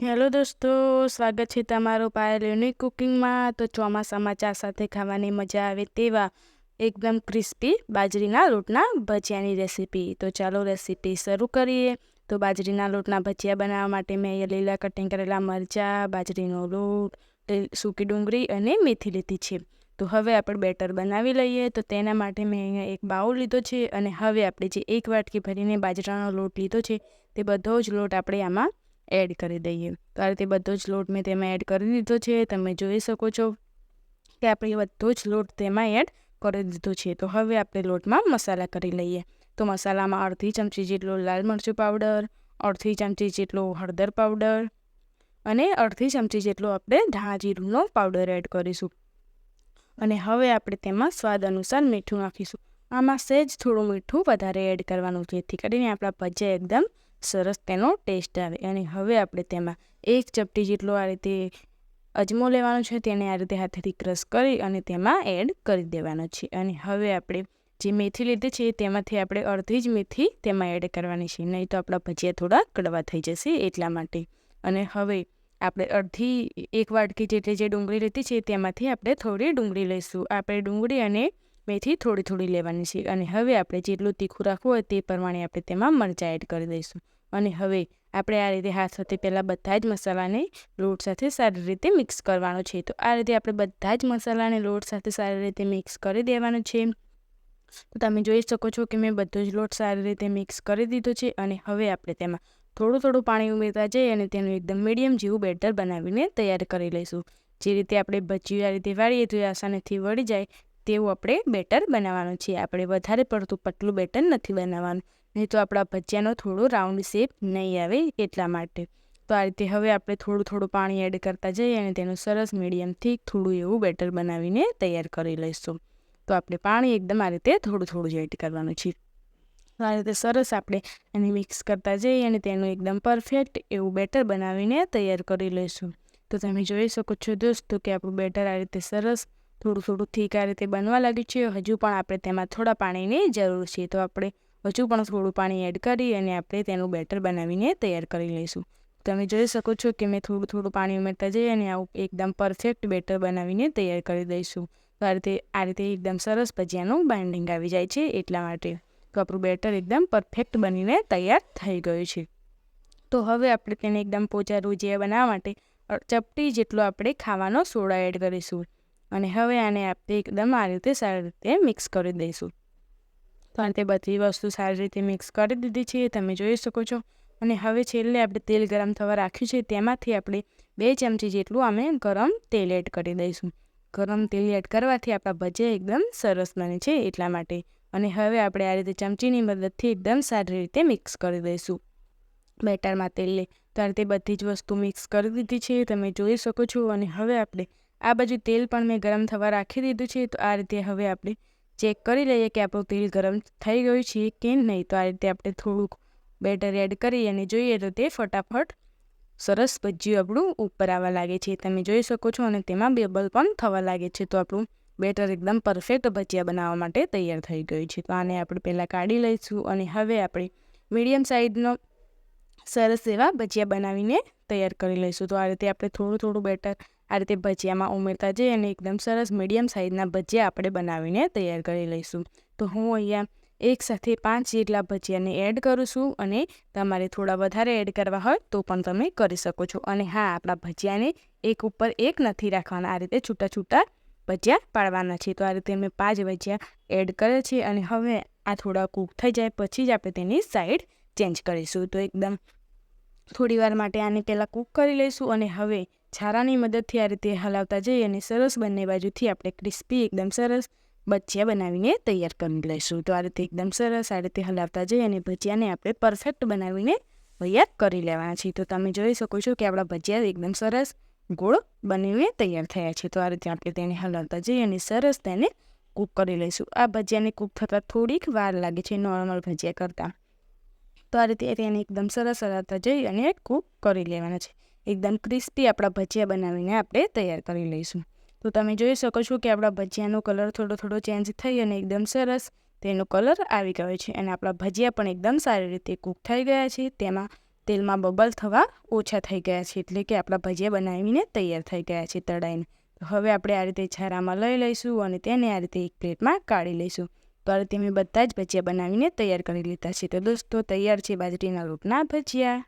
Hello દોસ્તો, સ્વાગત છે તમારું પાયલ યુનિક કુકિંગમાં. તો ચોમાસામાં ચા સાથે ખાવાની મજા આવે તેવા એકદમ ક્રિસ્પી બાજરીના લોટના ભજીયાની રેસીપી. તો ચાલો રેસીપી શરૂ કરીએ. તો બાજરીના લોટના ભજીયા બનાવવા માટે મેં લીલા કટિંગ કરેલા મરચાં, બાજરીનો લોટ સૂકી ડુંગળી અને મેથી લીધી છે. તો હવે આપણે બેટર બનાવી લઈએ. તો તેના માટે મેં અહીંયા એક બાઉલ લીધો છે અને હવે આપણે જે એક વાટકી ભરીને બાજરાનો લોટ લીધો છે તે બધો જ લોટ આપણે આમાં એડ કરી દઈએ. તો આ રીતે બધો જ લોટ મેં તેમાં એડ કરી દીધો છે. તમે જોઈ શકો છો કે આપણે બધો જ લોટ તેમાં એડ કરી દીધો છે. તો હવે આપણે લોટમાં મસાલા કરી લઈએ. તો મસાલામાં અડધી ચમચી જેટલો લાલ મરચું પાવડર, અડધી ચમચી જેટલો હળદર પાવડર અને અડધી ચમચી જેટલો આપણે ધાણા જીરુંનો પાવડર એડ કરીશું. અને હવે આપણે તેમાં સ્વાદ અનુસાર મીઠું નાખીશું. આમાં સહેજ થોડું મીઠું વધારે એડ કરવાનું જેથી કરીને આપણા ભજીયા એકદમ સરસ તેનો ટેસ્ટ આવે. અને હવે આપણે તેમાં એક ચપટી જેટલો આ રીતે અજમો લેવાનો છે તેને આ રીતે હાથેથી ક્રશ કરી અને તેમાં એડ કરી દેવાનો છે. અને હવે આપણે જે મેથી લીધી છે તેમાંથી આપણે અડધી જ મેથી તેમાં એડ કરવાની છે. નહીં તો આપણા ભજીયા થોડા કડવા થઈ જશે એટલા માટે. અને હવે આપણે અડધી એક વાટકી જેટલી જે ડુંગળી લીધી છે તેમાંથી આપણે થોડી ડુંગળી લઈશું. આપણે ડુંગળી અને મેથી થોડી થોડી લેવાની છે અને હવે આપણે જેટલું તીખું રાખવું હોય તે પ્રમાણે આપણે તેમાં મરચાં એડ કરી દઈશું. અને હવે આપણે આ રીતે હાથ સાથે પહેલાં બધા જ મસાલાને લોટ સાથે સારી રીતે મિક્સ કરવાનો છે. તો આ રીતે આપણે બધા જ મસાલાને લોટ સાથે સારી રીતે મિક્સ કરી દેવાનો છે. તો તમે જોઈ શકો છો કે મેં બધો જ લોટ સારી રીતે મિક્સ કરી દીધો છે અને હવે આપણે તેમાં થોડું થોડું પાણી ઉમેરતા જઈએ અને તેનું એકદમ મીડિયમ જેવું બેટર બનાવીને તૈયાર કરી લઈશું. જે રીતે આપણે ભજીયું આ રીતે વાળીએ તો એ આસાનીથી વળી જાય તેવું આપણે બેટર બનાવવાનું છે. આપણે વધારે પડતું પતલું બેટર નથી બનાવવાનું. નહીં તો આપણા ભજીયાનો થોડો રાઉન્ડ શેપ નહીં આવે એટલા માટે. તો આ રીતે હવે આપણે થોડું થોડું પાણી એડ કરતા જઈએ અને તેનું સરસ મીડિયમથી થોડું એવું બેટર બનાવીને તૈયાર કરી લઈશું. તો આપણે પાણી એકદમ આ રીતે થોડું થોડું જ એડ કરવાનું છે. તો આ રીતે સરસ આપણે એને મિક્સ કરતા જઈએ અને તેનું એકદમ પરફેક્ટ એવું બેટર બનાવીને તૈયાર કરી લઈશું. તો તમે જોઈ શકો છો દોસ્તો કે આપણું બેટર આ રીતે સરસ થોડું થોડું થીક આ રીતે બનવા લાગ્યું છે. હજુ પણ આપણે તેમાં થોડા પાણીની જરૂર છે. તો આપણે હજુ પણ થોડું પાણી એડ કરી અને આપણે તેનું બેટર બનાવીને તૈયાર કરી લઈશું. તમે જોઈ શકો છો કે મેં થોડું થોડું પાણી ઉમેરતા જઈએ અને આવું એકદમ પરફેક્ટ બેટર બનાવીને તૈયાર કરી દઈશું. તો આ રીતે આ રીતે એકદમ સરસ ભજીયાનું બાઇન્ડિંગ આવી જાય છે એટલા માટે. તો આપણું બેટર એકદમ પરફેક્ટ બનીને તૈયાર થઈ ગયું છે. તો હવે આપણે તેને એકદમ પોચા રૂજિયા બનાવવા માટે ચપટી જેટલો આપણે ખાવાનો સોડા એડ કરીશું. અને હવે આને આપણે એકદમ આ રીતે સારી રીતે મિક્સ કરી દઈશું. તો આ તે બધી વસ્તુ સારી રીતે મિક્સ કરી દીધી છે, તમે જોઈ શકો છો. અને હવે છેલ્લે આપણે તેલ ગરમ થવા રાખ્યું છે, તેમાંથી આપણે બે ચમચી જેટલું અમે ગરમ તેલ એડ કરી દઈશું. ગરમ તેલ એડ કરવાથી આપણા ભજીયા એકદમ સરસ બને છે એટલા માટે. અને હવે આપણે આ રીતે ચમચીની મદદથી એકદમ સારી રીતે મિક્સ કરી દઈશું. બેટરમાં તેલને. તો આ રીતે બધી જ વસ્તુ મિક્સ કરી દીધી છે, તમે જોઈ શકો છો. અને હવે આપણે આ બાજુ તેલ પણ મેં ગરમ થવા રાખી દીધું છે, તો આ રીતે હવે આપણે ચેક કરી લઈએ કે આપણું તેલ ગરમ થઈ ગયું છે કે નહીં. તો આ રીતે આપણે થોડુંક બેટર એડ કરી અને જોઈએ તો તે ફટાફટ સરસ ભજીયું આપણું ઉપર આવવા લાગે છે. તમે જોઈ શકો છો અને તેમાં બેબલ પણ થવા લાગે છે. તો આપણું બેટર એકદમ પરફેક્ટ ભજીયા બનાવવા માટે તૈયાર થઈ ગયું છે. તો આને આપણે પહેલાં કાઢી લઈશું અને હવે આપણે મીડિયમ સાઇઝનો સરસ એવા ભજીયા બનાવીને તૈયાર કરી લઈશું. તો આ રીતે આપણે થોડું થોડું બેટર આ રીતે ભજીયામાં ઉમેરતા જઈએ અને એકદમ સરસ મીડિયમ સાઇઝના ભજીયા આપણે બનાવીને તૈયાર કરી લઈશું. તો હું અહીંયા એક સાથે પાંચ જેટલા ભજીયાને એડ કરું છું અને તમારે થોડા વધારે એડ કરવા હોય તો પણ તમે કરી શકો છો. અને હા, આપણા ભજીયાને એક ઉપર એક નથી રાખવાના. આ રીતે છૂટા છૂટા ભજીયા પાડવાના છે. તો આ રીતે મેં પાંચ ભજીયા એડ કરે છે અને હવે આ થોડા કૂક થઈ જાય પછી જ આપણે તેની સાઈડ ચેન્જ કરીશું. તો એકદમ થોડી વાર માટે આને પહેલાં કૂક કરી લઈશું અને હવે છારાની મદદથી આ રીતે હલાવતા જઈએ અને સરસ બંને બાજુથી આપણે ક્રિસ્પી એકદમ સરસ ભજીયા બનાવીને તૈયાર કરી લઈશું. તો આ રીતે એકદમ સરસ આ રીતે હલાવતા જઈ અને ભજીયાને આપણે પરફેક્ટ બનાવીને તૈયાર કરી લેવાના છે તો તમે જોઈ શકો છો કે આપણા ભજીયા એકદમ સરસ ગોળ બનીને તૈયાર થયા છે. તો આ રીતે આપણે તેને હલાવતા જઈએ અને સરસ તેને કૂક કરી લઈશું. આ ભજીયાને કૂક થતાં થોડીક વાર લાગે છે નોર્મલ ભજીયા કરતાં. તો આ રીતે તેને એકદમ સરસ હલાવતા જઈ અને કૂક કરી લેવાના છે. એકદમ ક્રિસ્પી આપણા ભજીયા બનાવીને આપણે તૈયાર કરી લઈશું. તો તમે જોઈ શકો છો કે આપણા ભજીયાનો કલર થોડો થોડો ચેન્જ થઈ અને એકદમ સરસ તેનો કલર આવી ગયો છે અને આપણા ભજીયા પણ એકદમ સારી રીતે કૂક થઈ ગયા છે. તેમાં તેલમાં બબલ થવા ઓછા થઈ ગયા છે એટલે કે આપણા ભજીયા બનાવીને તૈયાર થઈ ગયા છે તળાઈને. તો હવે આપણે આ રીતે છારામાં લઈ લઈશું અને તેને આ રીતે એક પ્લેટમાં કાઢી લઈશું. તો આ રીતે મેં બધા જ ભજીયા બનાવીને તૈયાર કરી લીધા છે. તો દોસ્તો, તૈયાર છે બાજરીના લોટના ભજીયા.